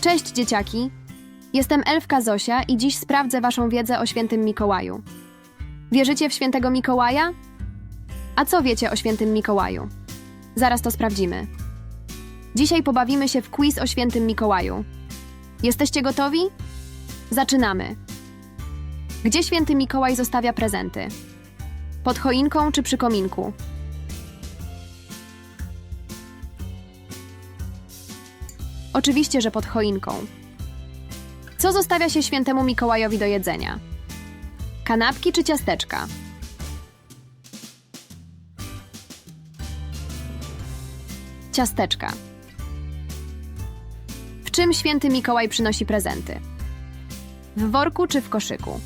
Cześć dzieciaki! Jestem Elfka Zosia i dziś sprawdzę waszą wiedzę o świętym Mikołaju. Wierzycie w świętego Mikołaja? A co wiecie o świętym Mikołaju? Zaraz to sprawdzimy. Dzisiaj pobawimy się w quiz o świętym Mikołaju. Jesteście gotowi? Zaczynamy. Gdzie święty Mikołaj zostawia prezenty? Pod choinką czy przy kominku? Oczywiście, że pod choinką. Co zostawia się świętemu Mikołajowi do jedzenia? Kanapki czy ciasteczka? Ciasteczka. W czym święty Mikołaj przynosi prezenty? W worku czy w koszyku?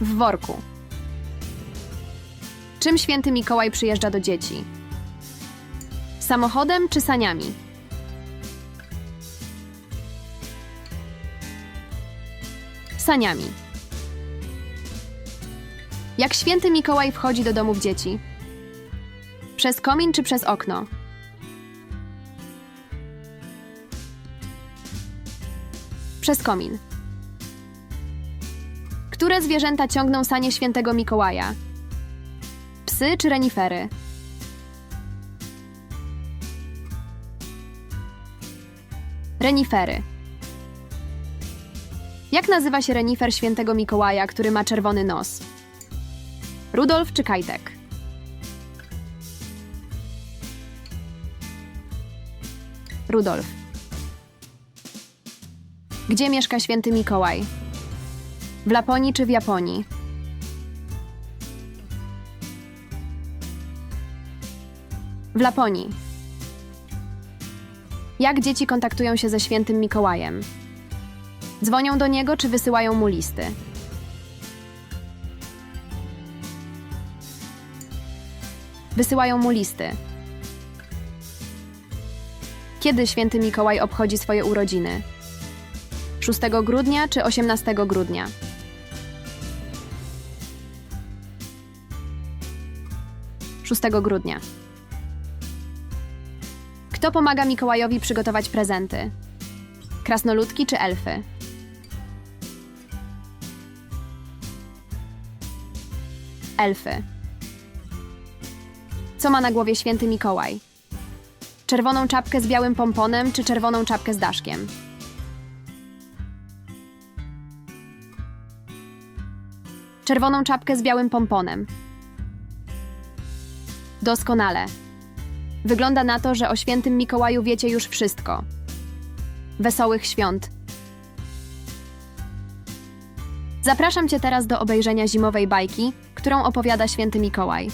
W worku. Czym święty Mikołaj przyjeżdża do dzieci? Samochodem czy saniami? Saniami. Jak święty Mikołaj wchodzi do domów dzieci? Przez komin czy przez okno? Przez komin. Które zwierzęta ciągną sanie świętego Mikołaja? Czy renifery? Renifery. Jak nazywa się renifer świętego Mikołaja, który ma czerwony nos? Rudolf czy Kajtek? Rudolf. Gdzie mieszka święty Mikołaj? W Laponii czy w Japonii? W Laponii. Jak dzieci kontaktują się ze świętym Mikołajem? Dzwonią do niego czy wysyłają mu listy? Wysyłają mu listy. Kiedy święty Mikołaj obchodzi swoje urodziny? 6 grudnia czy 18 grudnia? Szóstego grudnia. Kto pomaga Mikołajowi przygotować prezenty? Krasnoludki czy elfy? Elfy. Co ma na głowie święty Mikołaj? Czerwoną czapkę z białym pomponem czy czerwoną czapkę z daszkiem? Czerwoną czapkę z białym pomponem. Doskonale. Wygląda na to, że o świętym Mikołaju wiecie już wszystko. Wesołych świąt. Zapraszam Cię teraz do obejrzenia zimowej bajki, którą opowiada święty Mikołaj.